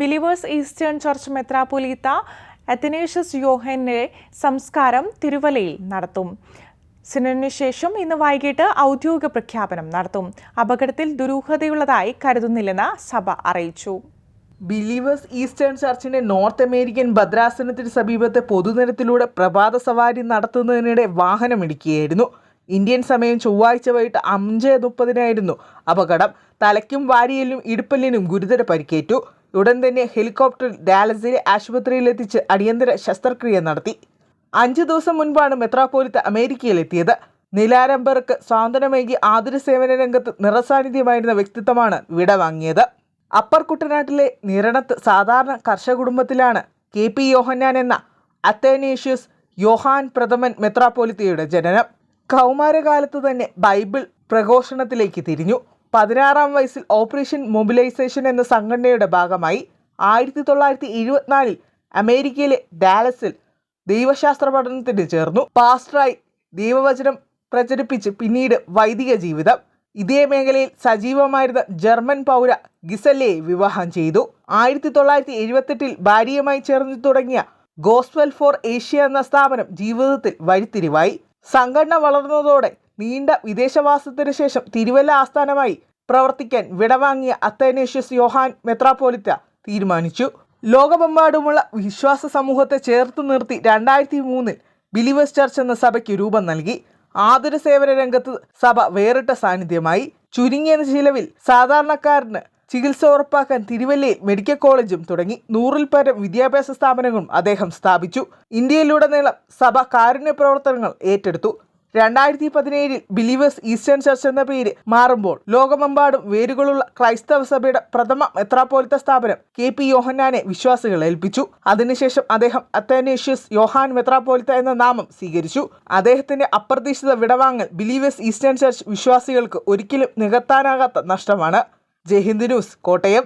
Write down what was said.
Believers eastern church മെത്രാപൊലീത്ത Athanasius യോഹന്റെ സംസ്കാരം തിരുവലയിൽ നടത്തും. സിനഡിന് ശേഷം ഇന്ന് വൈകിട്ട് ഔദ്യോഗിക പ്രഖ്യാപനം നടത്തും. അപകടത്തിൽ ദുരൂഹതയുള്ളതായി കരുതുന്നില്ലെന്ന് സഭ അറിയിച്ചു. ബിലീവേഴ്സ് ഈസ്റ്റേൺ ചർച്ചിന്റെ നോർത്ത് അമേരിക്കൻ ഭദ്രാസനത്തിന് സമീപത്തെ പൊതുനിരത്തിലൂടെ പ്രഭാത സവാരി നടത്തുന്നതിനിടെ വാഹനമിടിക്കുകയായിരുന്നു ഇന്ത്യൻ സമയം ചൊവ്വാഴ്ച വൈകിട്ട് അഞ്ച് മുപ്പതിനായിരുന്നു അപകടം. തലയ്ക്കും വാരിയലിനും ഇടുപ്പല്ലിനും ഗുരുതര പരിക്കേറ്റു. ഉടൻ തന്നെ ഹെലികോപ്റ്ററിൽ ഡാലസിലെ ആശുപത്രിയിലെത്തിച്ച് അടിയന്തര ശസ്ത്രക്രിയ നടത്തി. അഞ്ച് ദിവസം മുൻപാണ് മെത്രാപ്പോലിത്ത അമേരിക്കയിലെത്തിയത്. നിലാരംബർക്ക് സ്വാതന്ത്ര്യമേകി ആതുര സേവന രംഗത്ത് നിറസാന്നിധ്യമായിരുന്ന വ്യക്തിത്വമാണ് വിടവാങ്ങിയത്. അപ്പർ കുട്ടനാട്ടിലെ നിരണത്ത് സാധാരണ കർഷക കുടുംബത്തിലാണ് കെ പി യോഹന്നാൻ എന്ന അത്തേനേഷ്യസ് യോഹാൻ പ്രഥമൻ മെത്രാപ്പോലിത്തയുടെ ജനനം. കൗമാരകാലത്ത് തന്നെ ബൈബിൾ പ്രഘോഷണത്തിലേക്ക് തിരിഞ്ഞു. പതിനാറാം വയസ്സിൽ ഓപ്പറേഷൻ മൊബിലൈസേഷൻ എന്ന സംഘടനയുടെ ഭാഗമായി ആയിരത്തി തൊള്ളായിരത്തി എഴുപത്തിനാലിൽ അമേരിക്കയിലെ ഡാലസിൽ ദൈവശാസ്ത്ര പഠനത്തിന് ചേർന്നു. പാസ്റ്ററായി ദൈവവചനം പ്രചരിപ്പിച്ച് പിന്നീട് വൈദിക ജീവിതം. ഇതേ മേഖലയിൽ സജീവമായിരുന്ന ജർമ്മൻ പൗര ഗിസല്ലയെ വിവാഹം ചെയ്തു. ആയിരത്തി തൊള്ളായിരത്തി എഴുപത്തെട്ടിൽ ഭാര്യയുമായി ചേർന്ന് തുടങ്ങിയ ഗോസ്വെൽ ഫോർ ഏഷ്യ എന്ന സ്ഥാപനം ജീവിതത്തിൽ വഴിത്തിരിവായി. സംഘടന വളർന്നതോടെ നീണ്ട വിദേശവാസത്തിന് ശേഷം തിരുവല്ല ആസ്ഥാനമായി പ്രവർത്തിക്കാൻ വിടവാങ്ങിയ അത്തനേഷ്യസ് യോഹാൻ മെത്രാപ്പോലിത്ത തീരുമാനിച്ചു. ലോകമെമ്പാടുമുള്ള വിശ്വാസ സമൂഹത്തെ ചേർത്ത് നിർത്തി രണ്ടായിരത്തി മൂന്നിൽ ബിലീവേഴ്സ് ചർച്ച് എന്ന സഭയ്ക്ക് രൂപം നൽകി. ആതുര സേവന രംഗത്ത് സഭ വേറിട്ട സാന്നിധ്യമായി. ചുരുങ്ങിയ ചിലവിൽ സാധാരണക്കാരന് ചികിത്സ ഉറപ്പാക്കാൻ തിരുവല്ലയിൽ മെഡിക്കൽ കോളേജും തുടങ്ങി. നൂറിൽ പരം വിദ്യാഭ്യാസ സ്ഥാപനങ്ങളും അദ്ദേഹം സ്ഥാപിച്ചു. ഇന്ത്യയിലുടനീളം സഭ കാരുണ്യ പ്രവർത്തനങ്ങൾ ഏറ്റെടുത്തു. രണ്ടായിരത്തി പതിനേഴിൽ ബിലീവേഴ്സ് ഈസ്റ്റേൺ ചർച്ച് എന്ന പേര് മാറുമ്പോൾ ലോകമെമ്പാടും വേരുകളുള്ള ക്രൈസ്തവ സഭയുടെ പ്രഥമ മെത്രാപ്പോലിത്ത സ്ഥാപനം കെ പി യോഹന്നാനെ വിശ്വാസികൾ ഏൽപ്പിച്ചു. അതിനുശേഷം അദ്ദേഹം അത്തനേഷ്യസ് യോഹാൻ മെത്രാപ്പോലിത്ത എന്ന നാമം സ്വീകരിച്ചു. അദ്ദേഹത്തിന്റെ അപ്രതീക്ഷിത വിടവാങ്ങൽ ബിലീവേഴ്സ് ഈസ്റ്റേൺ ചർച്ച് വിശ്വാസികൾക്ക് ഒരിക്കലും നികത്താനാകാത്ത നഷ്ടമാണ്. ജയ്ഹിന്ദ് ന്യൂസ് കോട്ടയം.